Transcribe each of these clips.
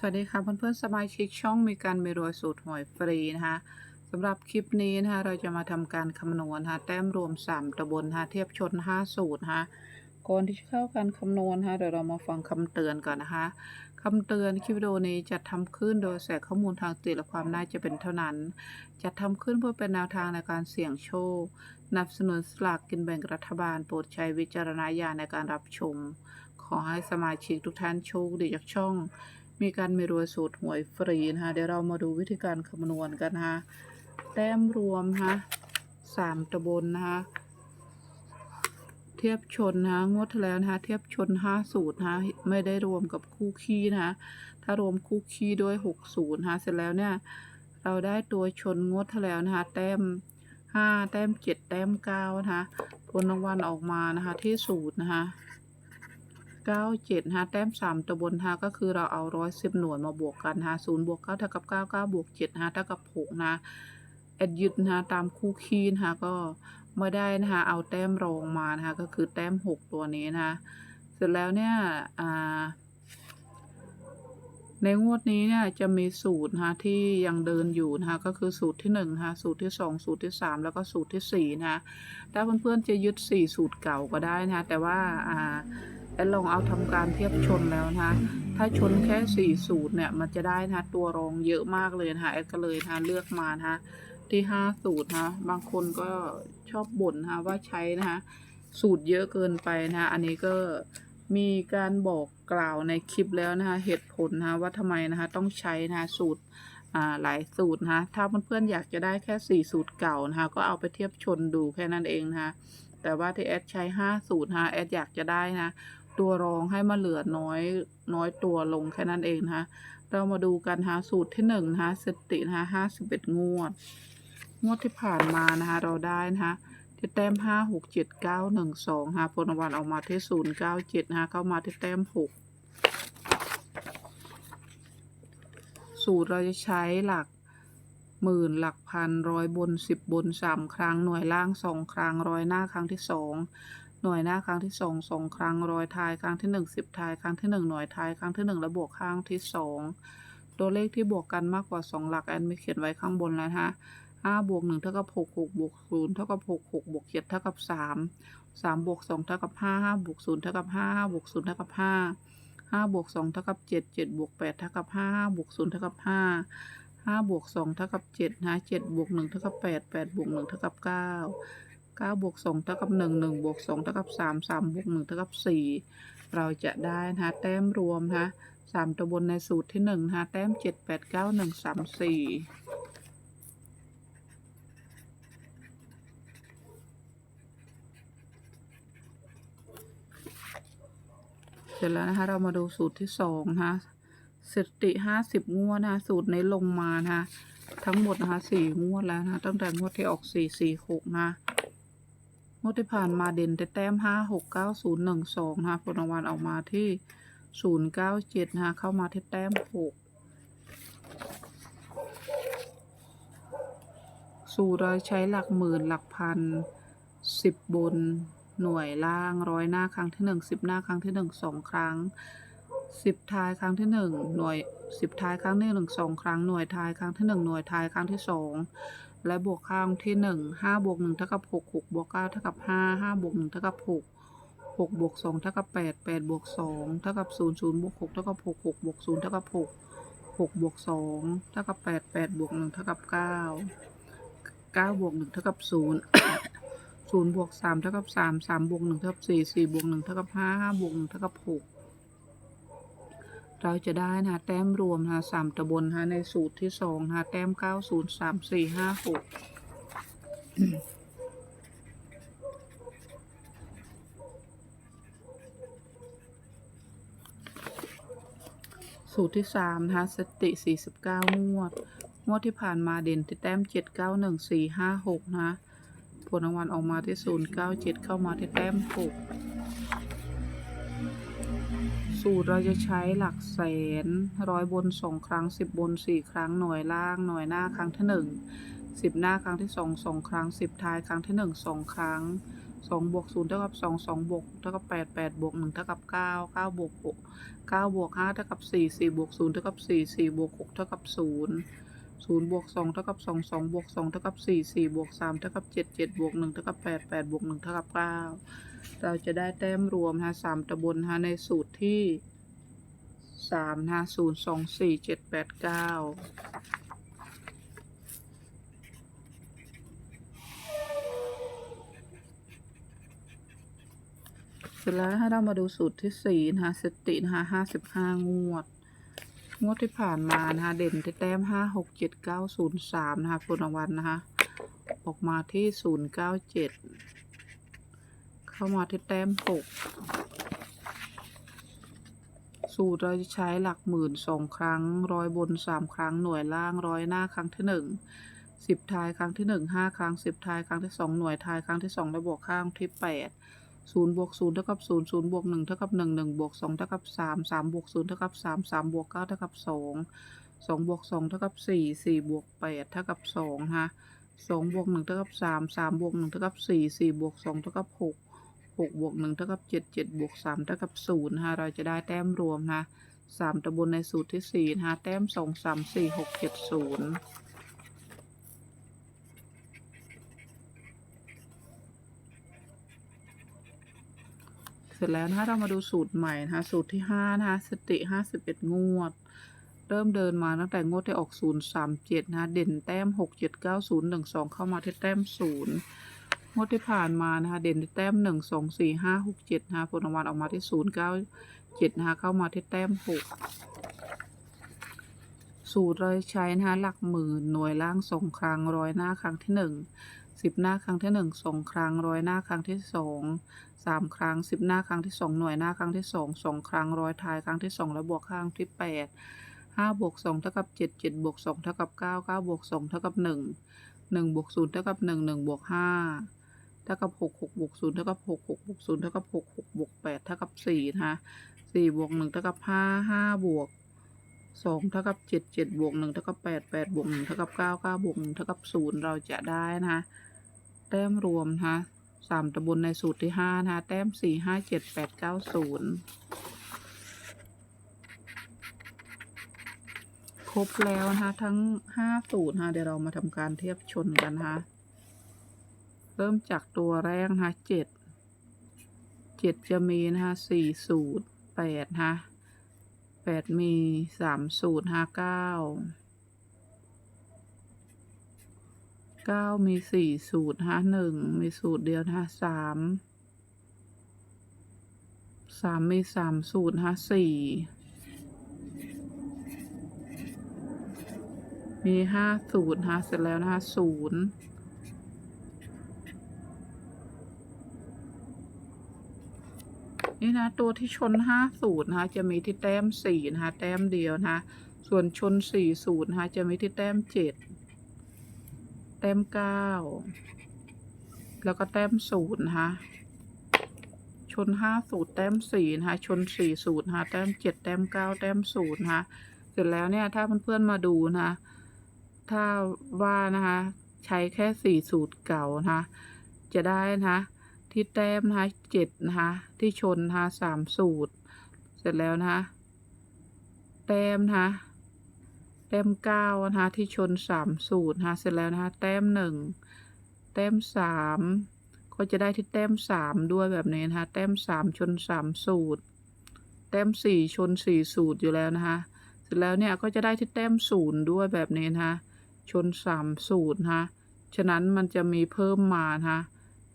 สวัสดีค่ะเพื่อนๆสมาชิกช่องมีการมีรวยสูตรหวยฟรีนะคะสำหรับคลิปนี้นะคะเราจะมาทำการคำนวณนะคะแต้มรวม 3ตะบนนะคะเทียบชน 5 สูตรนะคะก่อนที่จะเข้าการคำนวณนะคะเดี๋ยวเรามาฟังคำเตือนก่อนนะคะคำเตือนคลิปวิดีโอนี้จะทำขึ้นโดยแสข้อมูลทางติและความน่าจะเป็นเท่านั้น จะทำขึ้นเพื่อเป็นแนวทางในการเสี่ยงโชคสนับสนุนสลากกินแบ่งรัฐบาลโปรดใช้วิจารณญาณในการรับชม ขอให้สมาชิกทุกท่านโชคดีจากช่อง มีการมีรวยสูตรหวยฟรีนะคะเดี๋ยวเรามาดูวิธีการคำนวณกันนะคะแต้มรวมนะคะสามตะบนนะคะเทียบชนนะงวดที่แล้วนะคะเทียบชนห้าสูตรนะไม่ได้รวมกับคู่ขี้นะคะถ้ารวมคู่ขี้ด้วยหกศูนย์นะเสร็จแล้วเนี่ยเราได้ตัวชนงวดที่แล้วนะคะแต้มห้าแต้มเจ็ดแต้มเก้านะคะผลรางวัลออกมานะคะที่สูตรนะคะ เก้าเจ็ดฮะแต้มสามตัวบนฮะก็คือเราเอาร้อยสิบหน่วยมาบวกกันฮะศูนย์บวกเก้าเท่ากับเก้าเก้าบวกเจ็ดฮะเท่ากับหกนะแอดยึดนะฮะตามคู่คีนฮะก็ไม่ได้นะฮะเอาแต้มรองมานะคะก็คือแต้มหกตัวนี้นะเสร็จแล้วเนี่ยอ่าในงวดนี้เนี่ยจะมีสูตรนะคะที่ยังเดินอยู่นะคะก็คือสูตรที่หนึ่งนะคะสูตรที่สองสูตรที่สามแล้วก็สูตรที่สี่นะคะถ้าเพื่อนๆจะยึดสี่สูตรเก่าก็ได้นะคะแต่ว่าอ่า แอดลองเอาทำการเทียบชนแล้วนะคะถ้าชนแค่สี่สูตรเนี่ยมันจะได้นะตัวรองเยอะมากเลยนะคะแอดก็เลยนะเลือกมานะคะที่ห้าสูตรนะคะบางคนก็ชอบบ่นนะคะว่าใช้นะคะสูตรเยอะเกินไปนะคะอันนี้ก็มีการบอกกล่าวในคลิปแล้วนะคะเหตุผลนะคะว่าทำไมนะคะต้องใช้นะสูตรอ่าหลายสูตรนะคะถ้าเพื่อนๆอยากจะได้แค่สี่สูตรเก่านะคะก็เอาไปเทียบชนดูแค่นั้นเองนะคะแต่ว่าที่แอดใช้ห้าสูตรนะคะแอดอยากจะได้นะ ตัวรองให้มาเหลือน้อยน้อยตัวลงแค่นั้นเองนะคะเรามาดูกันนะคะสูตรที่หนึ่งนะคะสตินะคะห้าสิบเอ็ดงวด งวดที่ผ่านมานะคะเราได้นะคะที่แต้มห้าหกเจ็ดเก้าหนึ่งสองฮะผลรางวัลออกมาที่ศูนย์เก้าเจ็ดฮะเข้ามาที่แต้มหกสูตรเราจะใช้หลักหมื่นหลักพันร้อยบนสิบบนสามครั้งหน่วยล่างสองครั้งร้อยหน้าครั้งที่สอง หน่วยหน้าครั้งที่สองสองครั้งร้อยทายครั้งที่หนึ่งสิบทายครั้งที่หนึ่งหน่วยทายครั้งที่หนึ่งและบวกครั้งที่สองตัวเลขที่บวกกันมากกว่าสองหลักแอนไม่เขียนไว้ข้างบนแล้วนะฮะห้าบวกหนึ่งเท่ากับหกหกบวกศูนย์เท่ากับหกหกบวกเจ็ดเท่ากับสามสามบวกสองเท่ากับห้าห้าบวกศูนย์เท่ากับห้าห้าบวกศูนย์เท่ากับห้าห้าบวกสองเท่ากับเจ็ดเจ็ดบวกแปดเท่ากับห้าห้าบวกศูนย์เท่ากับห้าห้าบวกสองเท่ากับเจ็ดนะเจ็ดบวกหนึ่งเท่ากับแปดแปดบวกหนึ่งเท่ากับเก้า เก้าบวกสองเท่ากับหนึ่งหนึ่งบวกสองเท่ากับสามสามบวกหนึ่งเท่ากับสี่เราจะได้นะคะแต้มรวมนะคะสามตัวบนในสูตรที่หนึ่งนะคะแต้มเจ็ดแปดเก้าหนึ่งสามสี่เสร็จแล้วนะคะเรามาดูสูตรที่สองนะคะสติห้าสิบงวดนะคะสูตรในลงมานะคะทั้งหมดนะคะสี่งวดแล้วนะคะตั้งแต่งวดที่ออกสี่สี่หกนะ วดที่ผ่านมาเด่นแต่แต้มห้าหกเก้าศูนย์หนึ่งสองนะคะผลรางวัลออกมาที่ศูนย์เก้าเจ็ดนะคะเข้ามาที่แต้มหกสูตรเราใช้หลักหมื่นหลักพันสิบบนหน่วยล่างร้อยหน้าครั้งที่หนึ่งสิบหน้าครั้งที่หนึ่งสองครั้งสิบท้ายครั้งที่หนึ่งหน่วยสิบท้ายครั้งที่หนึ่งสองครั้งหน่วยท้ายครั้งที่หนึ่งหน่วยท้ายครั้งที่สอง และบวกข้างที่หนึ่งห้าบวกหนึ่งเท่ากับหกหกบวกเก้าเท่ากับห้าห้าบวกหนึ่งเท่ากับหกหกบวกสองเท่ากับแปดแปดบวกสองเท่ากับศูนย์ศูนย์บวกหกเท่ากับหกหกบวกศูนย์เท่ากับหกหกบวกสองเท่ากับแปดแปดบวกหนึ่งเท่ากับเก้าเก้าบวกหนึ่งเท่ากับศูนย์ศูนย์บวกสามเท่ากับสามสามบวกหนึ่งเท่ากับสี่สี่บวกหนึ่งเท่ากับห้าห้าบวกหนึ่งเท่ากับหก เราจะได้นะแต้มรวมนะสามตะบนนะในสูตรที่สองนะแต้มเก้าศูนย์สามสี่ห้าหกสูตรที่สามนะคะสติสี่สิบเก้างวด งวดที่ผ่านมาเด่นที่แต้มเจ็ดเก้าหนึ่งสี่ห้าหกนะผลรางวัลออกมาที่ศูนย์เก้าเจ็ดเข้ามาที่แต้มหก สูตรเราจะใช้หลักแสนร้อยบนสองครั้งสิบบนสี่ครั้งหน่วยล่างหน่วยหน้าครั้งที่หนึ่งสิบหน้าครั้งที่สองสองครั้งสิบท้ายครั้งที่หนึ่งสองครั้งสองบวกศูนย์เท่ากับสองสองบวกเท่ากับแปดแปดบวกหนึ่งเท่ากับเก้าเก้าบวกหกเก้าบวกห้าเท่ากับสี่สี่บวกศูนย์เท่ากับสี่สี่บวกหกเท่ากับศูนย์ศูนย์บวกสองเท่ากับสองสองบวกสองเท่ากับสี่สี่บวกสามเท่ากับเจ็ดเจ็ดบวกหนึ่งเท่ากับแปดแปดบวกหนึ่งเท่ากับเก้า เราจะได้แต้มรวมนะสามตะบนนะในสูตรที่สามนะศูนย์สองสี่เจ็ดแปดเก้าเสร็จแล้วให้เรามาดูสูตรที่สี่นะคะสตินะคะห้าสิบห้างวด งวดที่ผ่านมานะคะเด่นที่แต้มห้าหกเจ็ดเก้าศูนย์สามนะคะปุณวันนะคะ ออกมาที่ศูนย์เก้าเจ็ด เข้ามาที่แต้มหกสูตรเราจะใช้หลักหมื่นสองครั้ง ร้อยบนสามครั้งหน่วยล่างร้อยหน้าครั้งที่หนึ่งสิบทายครั้งที่หนึ่งห้าครั้งสิบทายครั้งที่สองหน่วยทายครั้งที่สองแล้วบวกข้างที่แปดศูนย์บวกศูนย์เท่ากับศูนย์ศูนย์บวกหนึ่งเท่ากับหนึ่งหนึ่งบวกสองเท่ากับสามสามบวกศูนย์เท่ากับสามสามบวกเก้าเท่ากับสองสองบวกสองเท่ากับสี่สี่บวกแปดเท่ากับสองฮะสองบวกหนึ่งเท่ากับสามสามบวกหนึ่งเท่ากับสี่สี่บวกสองเท่ากับหก หกบวกหนึ่งเท่ากับเจ็ดเจ็ดบวกสามเท่ากับศูนย์ฮะเราจะได้แต้มรวมนะสามตะบนในสูตรที่สี่นะฮะแต้มสองสามสี่หกเจ็ดศูนย์เสร็จแล้วนะคะเรามาดูสูตรใหม่นะคะสูตรที่ห้านะคะสติห้าสิบเอ็ดงวด เริ่มเดินมาตั้งแต่งวดที่ออกศูนย์สามเจ็ดนะะเด่นแต้มหกเจ็ดเก้าศูนย์หนึ่งสองเข้ามาที่แต้มศูนย์ งวดที่ผ่านมานะคะ เด่นที่แต้มหนึ่งสองสี่ห้าหกเจ็ดนะคะผลรางวัลออกมาที่ศูนย์เก้าเจ็ดนะคะ เข้ามาที่แต้มหกสูตรเราใช้นะคะหลักหมื่นหน่วยล่างสองครั้งร้อยหน้าครั้งที่หนึ่งสิบหน้าครั้งที่หนึ่งสองครั้งร้อยหน้าครั้งที่สองสามครั้งสิบหน้าครั้งที่สองหน่วยหน้าครั้งที่สองสองครั้งร้อยท้ายครั้งที่สองแล้วบวกข้างที่แปดห้าบวกสองเท่ากับเจ็ดเจ็ดบวกสองเท่ากับเก้าเก้าบวกสองเท่ากับหนึ่งหนึ่งบวกศูนย์เท่ากับหนึ่งหนึ่งบวกห้า ท่ากับหกหกบวกศูนย์เท่ากับหกหกบวกศูนย์เท่ากับหกหกบวกแปดเท่ากับสี่นะคะสี่บวกหนึ่งเท่ากับห้าห้าบวกสองเท่ากับเจ็ดเจ็ดบวกหนึ่งเท่ากับแปดแปดบวกหนึ่งเท่ากับเก้าเก้าบวกหนึ่งเท่ากับศูนย์เราจะได้นะคะแต้มรวมนะคะสามตะบนในสูตรที่ห้านะคะแต้มสี่ห้าเจ็ดแปดเก้าศูนย์ครบแล้วนะคะทั้งห้าสูตรนะคะเดี๋ยวเรามาทำการเทียบชนกันนะคะ เริ่มจากตัวแรกนะคะเจ็ดเจ็ดจะมีนะคะสี่สูตรแปดนะแปดมีสามสูตรห้าเก้าเก้ามีสี่สูตรฮะหนึ่งมีสูตรเดียวนะคะสามสามมีสามสูตรฮะสี่มีห้าสูตรฮะเสร็จแล้วนะคะศูนย์ นี่นะตัวที่ชนห้าสูตรนะคะจะมีที่แต้มสี่นะคะแต้มเดียวนะคะส่วนชนสี่สูตรนะคะจะมีที่แต้มเจ็ดแต้มเก้าแล้วก็แต้มศูนย์นะคะชนห้าสูตรแต้มสี่นะคะชนสี่สูตรนะคะแต้มเจ็ดแต้มเก้าแต้มศูนย์นะคะเสร็จแล้วเนี่ยถ้าเพื่อนๆมาดูนะคะถ้าว่านะคะใช้แค่สี่สูตรเก่านะคะจะได้นะคะ ที่แต้มนะคะเจ็ดนะคะที่ชนนะคะสามสูตร เสร็จแล้วนะคะแต้มนะคะแต้มเก้านะคะที่ชนสามสูตรนะคะเสร็จแล้วนะคะแต้มหนึ่งแต้มสามก็จะได้ที่แต้มสามด้วยแบบนี้นะคะแต้มสามชนสามสูตร แต้มสี่ชนสี่สูตรอยู่แล้วนะคะเสร็จแล้วเนี่ยก็จะได้ที่แต้มศูนย์ด้วยแบบนี้นะคะชนสามสูตรนะคะฉะนั้นมันจะมีเพิ่มมานะคะ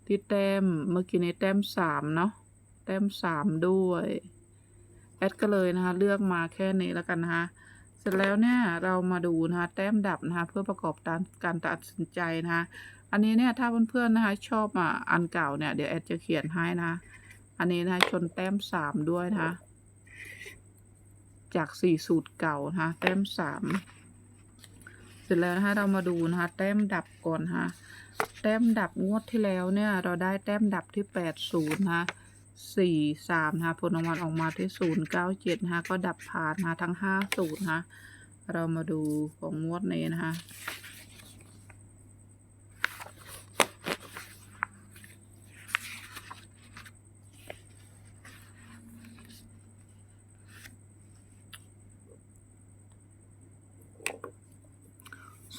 ที่แต้มเมื่อกี้นี้แต้มสามเนาะแต้มสามด้วยแอดก็เลยนะคะ เลือกมาแค่นี้แล้วกันนะคะเสร็จแล้วเนี่ยเรามาดูนะคะแต้มดับนะคะเพื่อประกอบการการตัดสินใจนะคะอันนี้เนี่ยถ้าเพื่อนๆนะคะชอบอะอันเก่าเนี่ยเดี๋ยวแอดจะเขียนให้นะ อันนี้นะคะชนแต้มสามด้วยนะคะจากสี่สูตรเก่านะคะแต้มสามเสร็จแล้วนะคะเรามาดูนะคะแต้มดับก่อนนะคะ แต้มดับงวดที่แล้วเนี่ย เราได้แต้มดับที่แปดศูนย์นะคะสี่สามนะคะผลรางวัลออกมาที่ศูนย์เก้าเจ็ดนะคะก็ดับผ่านนะคะทั้งห้าสูตรนะคะเรามาดูของงวดนี้นะคะ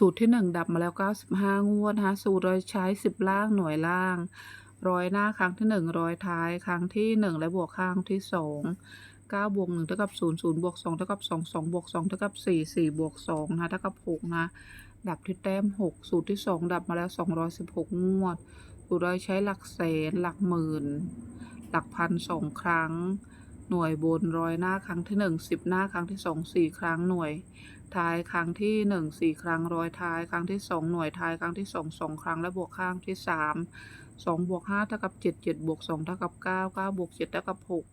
สูตรที่หนึ่งดับมาแล้ว 95 งวดนะคะสูตรโดยใช้ 10 ล่างหน่วยล่างร้อยหน้าครั้งที่หนึ่งร้อยท้ายครั้งที่หนึ่งและบวกครั้งที่สองเก้าบวกหนึ่งเท่ากับศูนย์ศูนย์บวกสองเท่ากับสองสองบวกสองเท่ากับสี่สี่บวกสองนะคะเท่ากับหกนะดับที่แต้มหกสูตรที่สองดับมาแล้วสองร้อยสิบหกงวด สูตรโดยใช้หลักแสนหลักหมื่น หลักพันสองครั้ง หน่วยบนร้อยหน้าครั้งที่หนึ่งสิบหน้าครั้งที่สองสี่ครั้งหน่วย ท้ายครั้งที่หนึ่งสี่ครั้งร้อยท้าย ครั้งที่สองหน่วยท้าย ครั้งที่สองสองครั้งและบวกข้างที่สามสองบวกห้าเท่ากับเจ็ดเจ็ดบวกสองเท่ากับเก้าเก้าบวกเจ็ดเท่ากับหก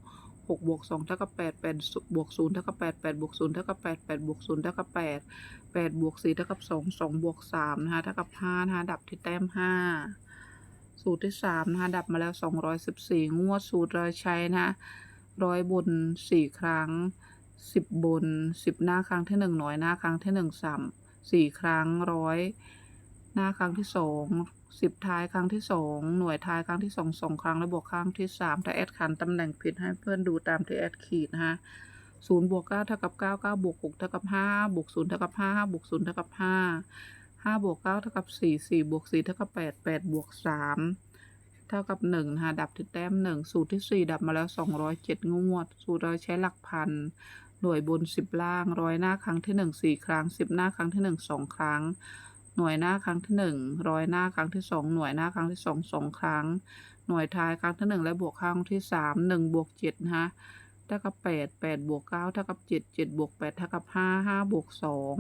หกบวกสองเท่ากับแปดแปดบวกศูนย์เท่ากับแปดแปดบวกศูนย์เท่ากับแปดแปดบวกศูนย์เท่ากับแปดแปดบวกสี่เท่ากับสองสองบวกสามนะคะเท่ากับห้านะคะดับที่แต้มห้าสูตรที่สามนะคะดับมาแล้วสองร้อยสิบสี่งวดสูตรเราใช้นะคะร้อยบนสี่ครั้ง สิบบนสิบหน้าครั้งที่หนึ่งหน่วยหน้าครั้งที่หนึ่งสามสี่ครั้งร้อยหน้าครั้งที่สองสิบท้ายครั้งที่สองหน่วยท้ายครั้งที่สองสองครั้งและบวกครั้งที่สามถ้าแอดขันตำแหน่งผิดให้เพื่อนดูตามที่แอดขีดนะคะศูนย์บวกเก้าเท่ากับเก้าเก้าบวกหกเท่ากับห้าบวกศูนย์เท่ากับห้าห้าบวกศูนย์เท่ากับห้าห้าบวกเก้าเท่ากับสี่สี่บวกสี่เท่ากับแปดแปดบวกสามเท่ากับหนึ่งนะคะดับที่แต้มหนึ่งสูตรที่สี่ดับมาแล้วสองร้อยเจ็ดงวด สูตรเราใช้หลักพัน หน่วยบนสิบล่างร้อยหน้าครั้งที่หนึ่งสี่ครั้งสิบหน้าครั้งที่หนึ่งสองครั้ง หน่วยหน้าครั้งที่หนึ่งร้อยหน้าครั้งที่สองหน่วยหน้าครั้งที่สองสองครั้ง หน่วยท้ายครั้งที่หนึ่งและบวกครั้งที่สามหนึ่งบวกเจ็ดนะคะเท่ากับแปดแปดบวกเก้าเท่ากับเจ็ดเจ็ดบวกแปดเท่ากับห้าห้าบวกสอง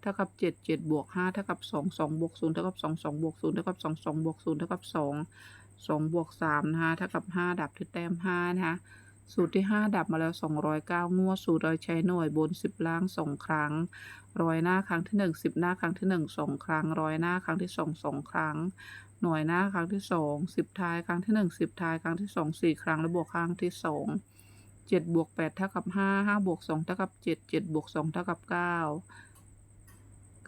เท่ากับเจ็ดเจ็ดบวกห้าเท่ากับสองสองบวกศูนย์เท่ากับสองสองบวกศูนย์เท่ากับสองสองบวกศูนย์เท่ากับสองสองบวกสามนะคะเท่ากับห้าดับที่แต้มห้านะคะ สูตรที่ 5 ดับมาแล้ว 209งวดสูตรโดยใช้หน่วยบน 10 ล่าง 2 ครั้งร้อยหน้าครั้งที่ 1 10 หน้าครั้งที่ 1 2 ครั้งร้อยหน้าครั้งที่ 2 2 ครั้ง หน่วยหน้าครั้งที่ 2 10 ท้ายครั้งที่ 1 10 ท้ายครั้งที่ 2 4 ครั้งและบวกครั้งที่ 2 7บวก8เท่ากับ 5 5บวก2เท่ากับ 7 7บวก2เท่ากับ 9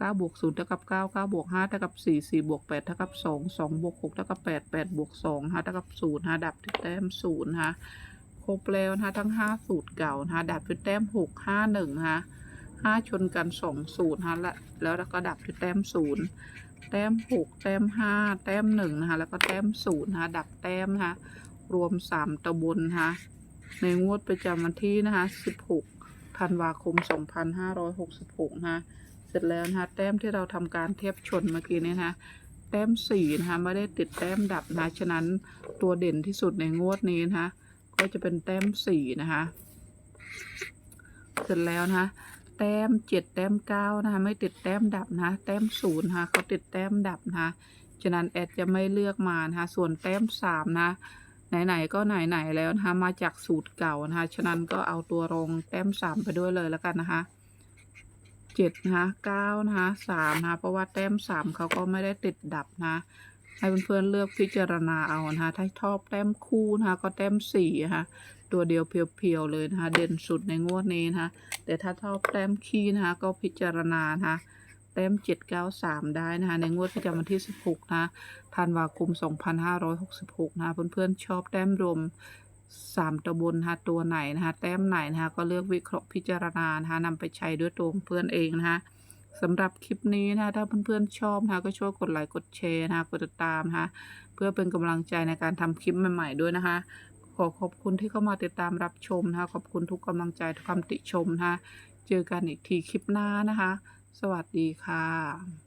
9บวก0เท่ากับ 9 9บวก5เท่ากับ 4 4บวก8เท่ากับ 2 2บวก6เท่ากับ 8 8บวก2 5เท่ากับ0 5 ดับที่แต้ม0นะ ครบแล้วนะคะทั้งห้าสูตรเก่านะคะดับด้วยแต้มหกห้าหนึ่งนะคะห้าชนกันสองสูตรนะคะและแล้วก็ดับด้วยแต้มศูนย์แต้มหกแต้มห้าแต้มหนึ่งนะคะแล้วก็แต้มศูนย์นะคะดับแต้มนะคะรวมสามตะบนนะคะในงวดประจำวันที่นะคะสิบหกธันวาคมสองพันห้าร้อยหกสิบหกนะคะเสร็จแล้วนะคะแต้มที่เราทำการเทียบชนเมื่อกี้นี้นะคะแต้มสี่นะคะไม่ได้ติดแต้มดับนะคะฉะนั้นตัวเด่นที่สุดในงวดนี้นะคะ ก็จะเป็นแต้มสี่นะคะ เสร็จแล้วนะคะแต้มเจ็ดแต้มเก้านะคะ ไม่ติดแต้มดับนะคะแต้มศูนย์นะคะเขาติดแต้มดับนะคะฉะนั้นแอดจะไม่เลือกมานะคะส่วนแต้มสามนะไหนๆก็ไหนๆแล้วนะคะมาจากสูตรเก่านะคะฉะนั้นก็เอาตัวรองแต้มสามไปด้วยเลยแล้วกันนะคะเจ็ดนะคะเก้านะคะสามนะคะเพราะว่าแต้มสามเขาก็ไม่ได้ติดดับนะ ให้เพื่อนๆเลือกพิจารณาเอานะคะถ้าชอบแต้มคู่นะคะก็แต้มสี่นะคะตัวเดียวเพียวๆเลยนะคะเด่นสุดในงวดนี้นะคะแต่ถ้าชอบแต้มขี้นะคะก็พิจารณานะคะแต้มเจ็ดเก้าสามได้นะคะในงวดประจำวันที่สิบหกนะธันวาคมสองพันห้าร้อยหกสิบหกนะคะเพื่อนๆชอบแต้มรวมสามตัวบนนะคะตัวไหนนะคะแต้มไหนนะคะก็เลือกวิเคราะห์พิจารณานะคะนำไปใช้ด้วยตัวของเพื่อนเองนะคะ สำหรับคลิปนี้นะถ้าเพื่อนๆชอบนะก็ช่วยกดไลค์กดแชร์นะกดติดตามนะคะเพื่อเป็นกำลังใจในการทำคลิปใหม่ ๆ ด้วยนะคะ ขอขอบคุณที่เข้ามาติดตามรับชมนะคะขอบคุณทุกกำลังใจทุกคำติชมนะคะเจอกันอีกทีคลิปหน้านะคะ สวัสดีค่ะ